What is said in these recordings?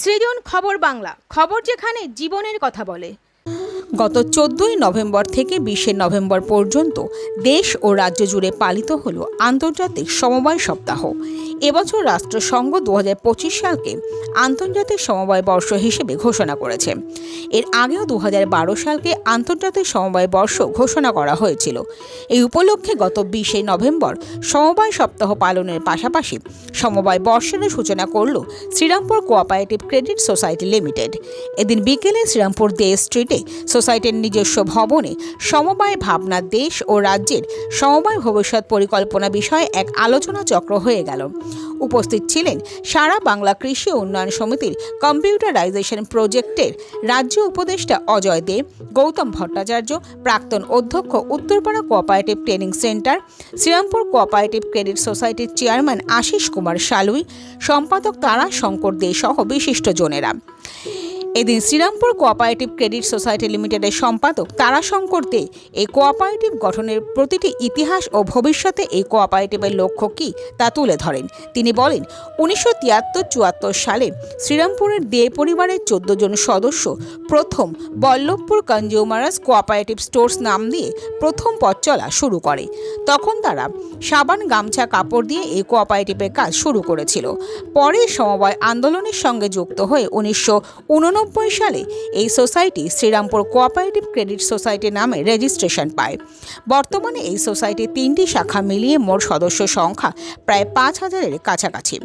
সৃজন খবর বাংলা, খবর যেখানে জীবনের কথা বলে। গত চোদ্দই নভেম্বর থেকে বিশে নভেম্বর পর্যন্ত দেশ ও রাজ্য জুড়ে পালিত হল আন্তর্জাতিক সমবায় সপ্তাহ। এবছর রাষ্ট্রসংঘ দু হাজার পঁচিশ সালকে আন্তর্জাতিক সমবায় বর্ষ হিসেবে ঘোষণা করেছে। এর আগেও দু হাজার বারো সালকে আন্তর্জাতিক সমবায় বর্ষ ঘোষণা করা হয়েছিল। এই উপলক্ষে গত বিশে নভেম্বর সমবায় সপ্তাহ পালনের পাশাপাশি সমবায় বর্ষের সূচনা করল Srirampur cooperative credit society limited এদিন বিকেলে শ্রীরামপুর দে স্ট্রিটে সোসাইটির নিজস্ব ভবনে সমবায় ভাবনা দেশ ও রাজ্যের সমবায় ভবিষ্যৎ পরিকল্পনা বিষয়ে এক আলোচনা চক্র হয়ে গেল। উপস্থিত ছিলেন সারা বাংলা কৃষি উন্নয়ন সমিতির কম্পিউটারাইজেশন প্রজেক্টের রাজ্য উপদেষ্টা অজয় দে, গৌতম ভট্টাচার্য, প্রাক্তন অধ্যক্ষ Uttarpara cooperative training centre, Srirampur cooperative credit সোসাইটির চেয়ারম্যান আশিস কুমার সালুই, সম্পাদক তারা শঙ্কর দে সহ বিশিষ্টজনেরা। এদিন শ্রীরামপুর কোঅপারেটিভ ক্রেডিট সোসাইটি লিমিটেডের সম্পাদক তারাশঙ্কর দে এই কোঅপারেটিভ গঠনের প্রতিটি ইতিহাস ও ভবিষ্যতে এই কোঅপারেটিভের লক্ষ্য কী তা তুলে ধরেন। তিনি বলেন, উনিশশো তিয়াত্তর চুয়াত্তর সালে শ্রীরামপুরের দে পরিবারের চোদ্দ জন সদস্য প্রথম বল্লভপুর কনজিউমারার্স কোঅপারেটিভ স্টোর্স নাম দিয়ে প্রথম পথ চলা শুরু করে। তখন তারা সাবান, গামছা, কাপড় দিয়ে এই কোঅপারেটিভের কাজ শুরু করেছিল। পরে সমবায় আন্দোলনের সঙ্গে যুক্ত হয়ে উনিশশো উননব্বই সালে এই society Srirampur cooperative credit society নামে রেজিস্ট্রেশন পায়। বর্তমানে এই সোসাইটির তিনটি শাখা মিলিয়ে মোট সদস্য সংখ্যা প্রায় পাঁচ হাজারের কাছাকাছি।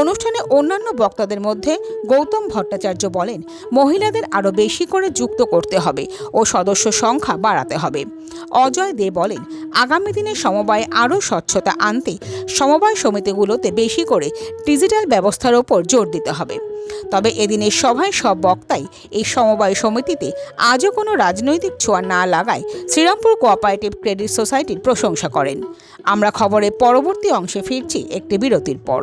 অনুষ্ঠানে অন্যান্য বক্তাদের মধ্যে গৌতম ভট্টাচার্য বলেন, মহিলাদের আরও বেশি করে যুক্ত করতে হবে ও সদস্য সংখ্যা বাড়াতে হবে। অজয় দে বলেন, আগামী দিনে সমবায় আরও স্বচ্ছতা আনতে সমবায় সমিতিগুলোতে বেশি করে ডিজিটাল ব্যবস্থার ওপর জোর দিতে হবে। তবে এদিনের সভায় সব বক্তাই এই সমবায় সমিতিতে আজও কোনো রাজনৈতিক ছোঁয়া না লাগায় শ্রীরামপুর কোঅপারেটিভ ক্রেডিট সোসাইটির প্রশংসা করেন। আমরা খবরের পরবর্তী অংশে ফিরছি একটি বিরতির পর।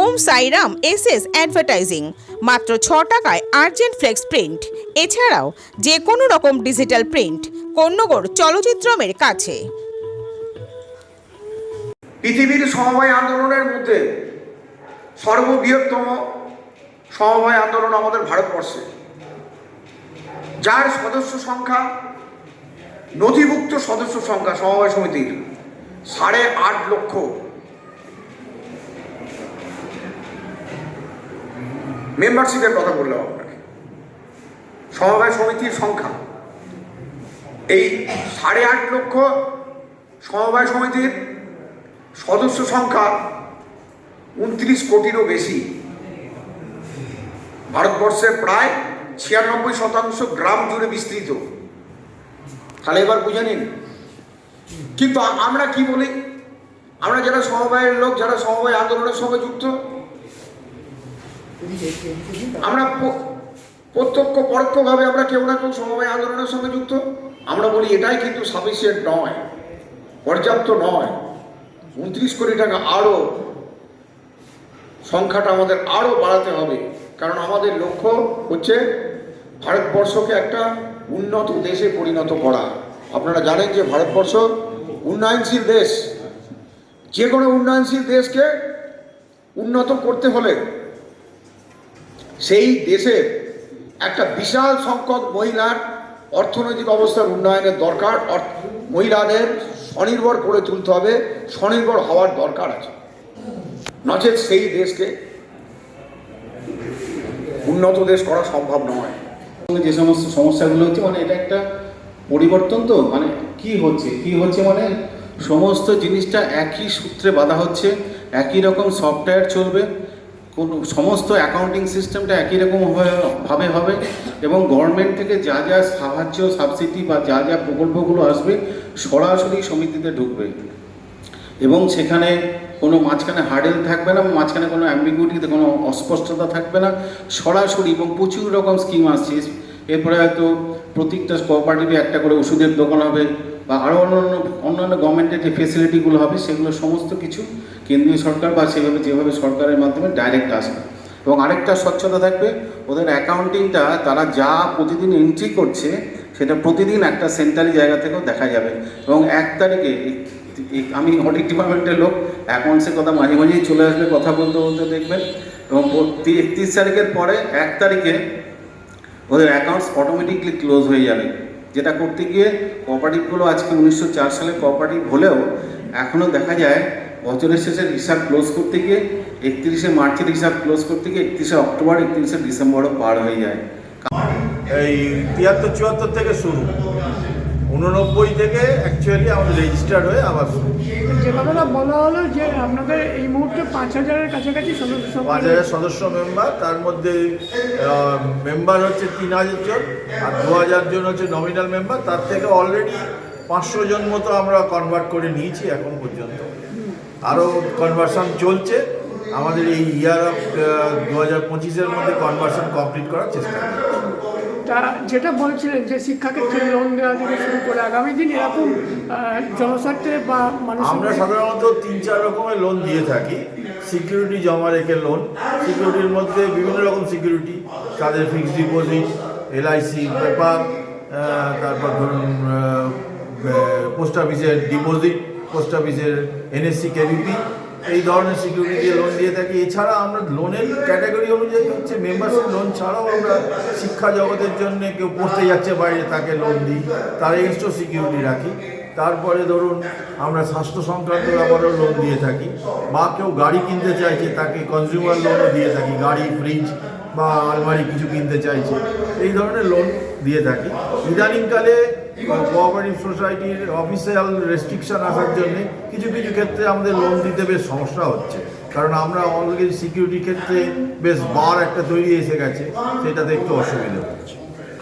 Om Sairam S S advertising, মাত্র ছ টাকায় আর্জেন্ট ফ্লেক্স প্রিন্ট। এছাড়াও যে কোনো রকম ডিজিটাল প্রিন্ট কন্যগর চলচ্চিত্রমের কাছে। পৃথিবীর সমবায় আন্দোলনের মধ্যে সর্ববৃহত্তম সমবায় আন্দোলন আমাদের ভারতবর্ষে। যার সদস্য সংখ্যা, নথিভুক্ত সদস্য সংখ্যা সমবায় সমিতির সাড়ে আট লক্ষ। মেম্বারশিপের কথা বললাম আপনাকে। সমবায় সমিতির সংখ্যা। এই সাড়ে আট লক্ষ সমবায় সমিতির সদস্য সংখ্যা উনত্রিশ কোটিরও বেশি। ভারতবর্ষে প্রায় ছিয়ানব্বই শতাংশ গ্রাম জুড়ে বিস্তৃত। তাহলে এবার বুঝে নিন। কিন্তু আমরা কি বলি? আমরা যারা সমবায়ের লোক, যারা সমবায় আন্দোলনের সঙ্গে যুক্ত আমরা প্রত্যক্ষ পরোক্ষভাবে আমরা কেউ না কেউ সমবায় আন্দোলনের সঙ্গে যুক্ত। আমরা বলি এটাই কিন্তু সাফিসিয়েন্ট নয়, পর্যাপ্ত নয়। উনত্রিশ কোটি টাকা আরও সংখ্যাটা আমাদের আরও বাড়াতে হবে, কারণ আমাদের লক্ষ্য হচ্ছে ভারতবর্ষকে একটা উন্নত দেশে পরিণত করা। আপনারা জানেন যে ভারতবর্ষ উন্নয়নশীল দেশ। যে কোনো উন্নয়নশীল দেশকে উন্নত করতে হলে সেই দেশের একটা বিশাল সংখ্যক মহিলার অর্থনৈতিক অবস্থার উন্নয়নের দরকার। মহিলাদের স্বনির্ভর করে তুলতে হবে, স্বনির্ভর হওয়ার দরকার আছে। নচেত সেই দেশকে উন্নত দেশ করা সম্ভব নয়। যে সমস্ত সমস্যাগুলো হচ্ছে মানে এটা একটা পরিবর্তন তো মানে কি হচ্ছে? কি হচ্ছে মানে সমস্ত জিনিসটা একই সূত্রে বাঁধা হচ্ছে, একই রকম সফটওয়্যার চলবে কোনো সমস্ত অ্যাকাউন্টিং সিস্টেমটা একই রকম ভাবে- হবে এবং গভর্নমেন্ট থেকে যা যা সাহায্য সাবসিডি বা যা যা প্রকল্পগুলো আসবে সরাসরি সমিতিতে ঢুকবে। এবং সেখানে কোনো মাঝখানে হার্ডেল থাকবে না, মাঝখানে কোনো অ্যাম্বিগুইটিতে কোনো অস্পষ্টতা থাকবে না, সরাসরি এবং প্রচুর রকম স্কিম আসছে। এরপরে হয়তো প্রত্যেকটা কোঅপারেটিভে একটা করে ওষুধের দোকান হবে বা আরও অন্যান্য অন্যান্য গভর্নমেন্টের যে ফেসিলিটিগুলো হবে, সেগুলো সমস্ত কিছু কেন্দ্রীয় সরকার বা সেভাবে যেভাবে সরকারের মাধ্যমে ডাইরেক্ট আসবে। এবং আরেকটা স্বচ্ছতা থাকবে, ওদের অ্যাকাউন্টিংটা তারা যা প্রতিদিন এন্ট্রি করছে, সেটা প্রতিদিন একটা সেন্টারি জায়গা থেকেও দেখা যাবে। এবং এক তারিখে আমি অডিট ডিপার্টমেন্টের লোক অ্যাকাউন্টসের কথা মাঝে মাঝেই চলে আসবে, কথা বলতে বলতে দেখবেন। এবং একত্রিশ তারিখের পরে এক তারিখে ওদের অ্যাকাউন্টস অটোমেটিকলি ক্লোজ হয়ে যাবে। যেটা করতে গিয়ে কোঅপারেটিভগুলো আজকে উনিশশো চার সালে কোঅপারেটিভ হলেও এখনও দেখা যায় বছরের শেষের হিসাব ক্লোজ করতে গিয়ে একত্রিশে মার্চের হিসাব ক্লোজ করতে গিয়ে একত্রিশে অক্টোবর, একত্রিশে ডিসেম্বরও পার হয়ে যায়। এই তিয়াত্তর, চুয়াত্তর থেকে শুরু। উননব্বই থেকে অ্যাকচুয়ালি আমাদের রেজিস্টার হয়ে আবার যে কথাটা বলা হলো যে আপনাদের এই মুহূর্তে পাঁচ হাজারের কাছাকাছি সদস্য পাঁচ হাজার সদস্য মেম্বার তার মধ্যে মেম্বার হচ্ছে তিন হাজার জন আর দু হাজার জন হচ্ছে নমিনাল মেম্বার তার থেকে অলরেডি পাঁচশো জন মতো আমরা কনভার্ট করে নিয়েছি এখন পর্যন্ত। আরও কনভার্সন চলছে আমাদের এই ইয়ার অফ দু হাজার পঁচিশের মধ্যে কনভার্সন কমপ্লিট করার চেষ্টা করছি। তা যেটা বলছিলেন যে শিক্ষাক্ষেত্রে লোন দেওয়া থেকে শুরু করে আগামী দিন এরকম জনস্বার্থে বা মানুষ আমরা সাধারণত তিন চার রকমের লোন দিয়ে থাকি। সিকিউরিটি জমা রেখে লোন সিকিউরিটির মধ্যে বিভিন্ন রকম সিকিউরিটি তাদের ফিক্সড ডিপোজিট এলআইসি পেপার তারপর ধরুন পোস্ট অফিসের ডিপোজিট পোস্ট অফিসের এনএসসি কেভিপি এই ধরনের সিকিউরিটি দিয়ে লোন দিয়ে থাকি। এছাড়া আমরা লোনের ক্যাটাগরি অনুযায়ী হচ্ছে মেম্বারশিপ লোন ছাড়াও আমরা শিক্ষা জগতের জন্য কেউ পড়তে যাচ্ছে, বাইরে তাকে লোন দিই। তার এগেনস্টও সিকিউরিটি রাখি। তারপরে ধরুন আমরা স্বাস্থ্য সংক্রান্ত ব্যাপারেও লোন দিয়ে থাকি বা কেউ গাড়ি কিনতে চাইছে, তাকে কনজিউমার লোনও দিয়ে থাকি। গাড়ি ফ্রিজ বা আলমারি কিছু কিনতে চাইছে। এই ধরনের লোন দিয়ে থাকি। ইদানিংকালে কোঅপারেটিভ সোসাইটির অফিসিয়াল রেস্ট্রিকশন আসার জন্য কিছু কিছু ক্ষেত্রে আমাদের লোন দিতে বেশ সমস্যা হচ্ছে। কারণ আমরা অলরেডি সিকিউরিটি ক্ষেত্রে বেশ বার একটা তৈরি এসে গেছে সেটাতে একটু অসুবিধা হচ্ছে।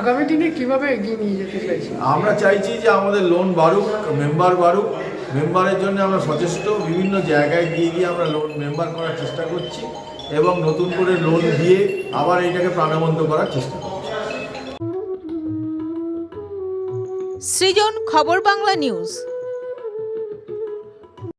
আগামী দিনে কীভাবে এগিয়ে নিয়ে যেতে চাইছি আমরা চাইছি যে আমাদের লোন বাড়ুক মেম্বার বাড়ুক মেম্বারের জন্য আমরা সচেষ্ট বিভিন্ন জায়গায় গিয়ে গিয়ে আমরা লোন মেম্বার করার চেষ্টা করছি এবং নতুন করে লোন দিয়ে আবার এইটাকে প্রাণবন্ত করার চেষ্টা সৃজন খবর বাংলা নিউজ।